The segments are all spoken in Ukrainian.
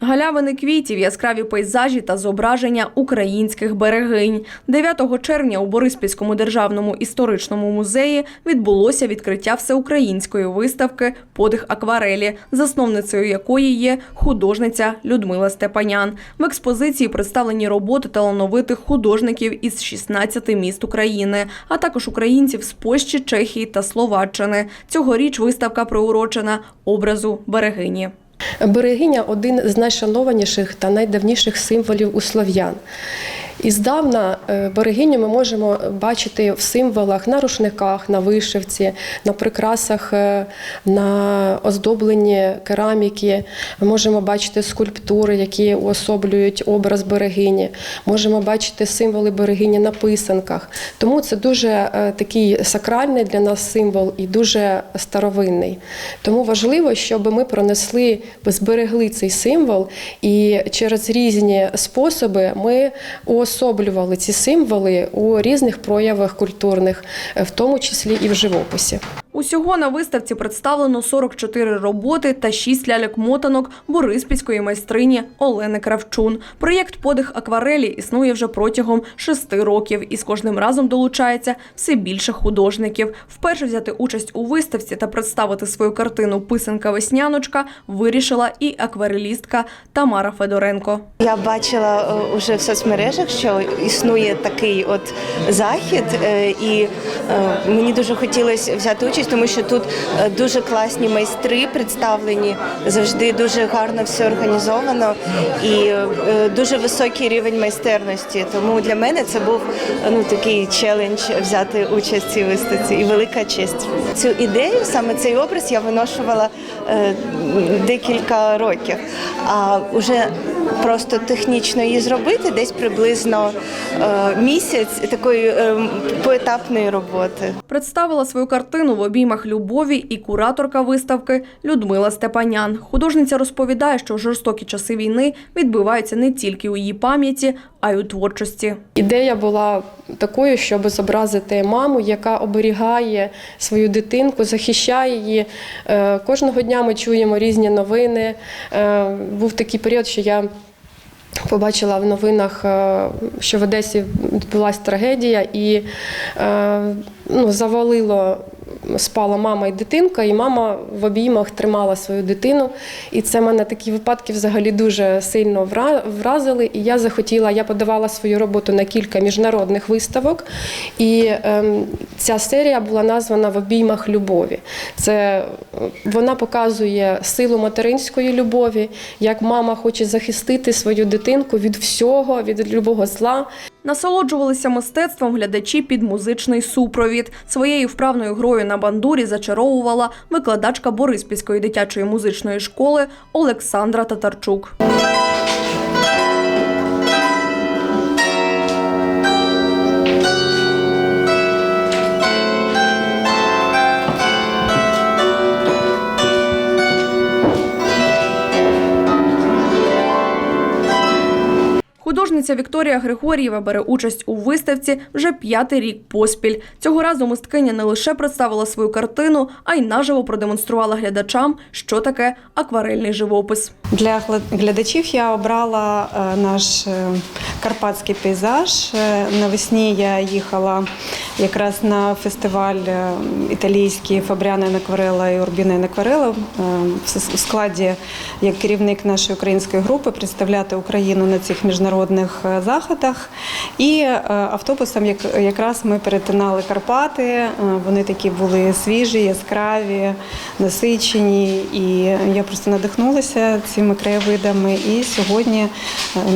Галявини квітів, яскраві пейзажі та зображення українських берегинь. 9 червня у Бориспільському державному історичному музеї відбулося відкриття всеукраїнської виставки Подих акварелі, засновницею якої є художниця Людмила Степанян. В експозиції представлені роботи талановитих художників із 16 міст України, а також українців з Польщі, Чехії та Словаччини. Цьогоріч виставка приурочена образу берегині. Берегиня один з найшанованіших та найдавніших символів у слов'ян. І здавна е, берегиню ми можемо бачити в символах на рушниках, на вишивці, на прикрасах, е, на оздобленні кераміки. Ми можемо бачити скульптури, які уособлюють образ берегині. Можемо бачити символи берегині на писанках. Тому це дуже е, такий сакральний для нас символ і дуже старовинний. Тому важливо, щоб ми пронесли, зберегли цей символ, і через різні способи ми уособлювали ці символи у різних проявах культурних, е, в тому числі і в живописі. Усього на виставці представлено 44 роботи та 6 ляльок-мотанок бориспільської майстрині Олени Кравчун. Проєкт Подих акварелі існує вже протягом шести років і з кожним разом долучається все більше художників. Вперше взяти участь у виставці та представити свою картину Писанка весняночка вирішила і акварелістка Тамара Федоренко. Я бачила е, уже в соцмережах, що існує такий от захід, е, і е, мені дуже хотілося взяти участь, тому що тут е, дуже класні майстри представлені, завжди дуже гарно все організовано і е, дуже високий рівень майстерності. Тому для мене це був е, ну такий челендж взяти участь в цій виставці і велика честь. Цю ідею, саме цей образ, я виношувала декілька років. А вже просто технічно її зробити десь приблизно е, місяць такої е, поетапної роботи. Представила свою картину в обіймах любові і кураторка виставки Людмила Степанян. Художниця розповідає, що жорстокі часи війни відбуваються не тільки у її пам'яті, а й у творчості. Ідея була такою, щоб зобразити маму, яка оберігає свою дитинку, захищає її. Е, Кожного дня ми чуємо різні новини. Е, Був такий період, що я побачила в новинах, е, що в Одесі відбулася трагедія, і ну, завалило. Спала мама і дитинка, і мама в обіймах тримала свою дитину. І це мене такі випадки взагалі дуже сильно вра- вразили. І я захотіла, я подавала свою роботу на кілька міжнародних виставок. І ем, ця серія була названа В обіймах любові. Це е, вона показує силу материнської любові, як мама хоче захистити свою дитинку від всього, від любого зла. Насолоджувалися мистецтвом глядачі під музичний супровід. Своєю вправною грою на бандурі зачаровувала викладачка Бориспільської дитячої музичної школи Олександра Татарчук. Художниця Вікторія Григорієва бере участь у виставці вже п'ятий рік поспіль. Цього разу мисткиня не лише представила свою картину, а й наживо продемонструвала глядачам, що таке акварельний живопис. Для глядачів я обрала е, наш е, карпатський пейзаж. Е, Навесні я їхала якраз на фестиваль італійський Фабріана Накварела і Урбіна Накварела в складі як керівник нашої української групи представляти Україну на цих міжнародних е, заходах. І е, автобусом як- якраз ми перетинали Карпати. Е, Вони такі були свіжі, яскраві, насичені. І я просто надихнулася цими краєвидами і сьогодні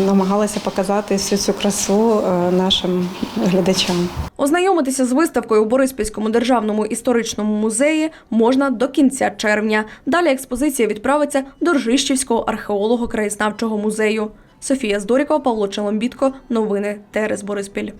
намагалася показати всю цю красу нашим глядачам. Ознайомитися з виставкою у Бориспільському державному історичному музеї можна до кінця червня. Далі експозиція відправиться до Ржищівського археолого-краєзнавчого музею. Софія Здорікова, Павло Челомбітко. Новини Терес Бориспіль.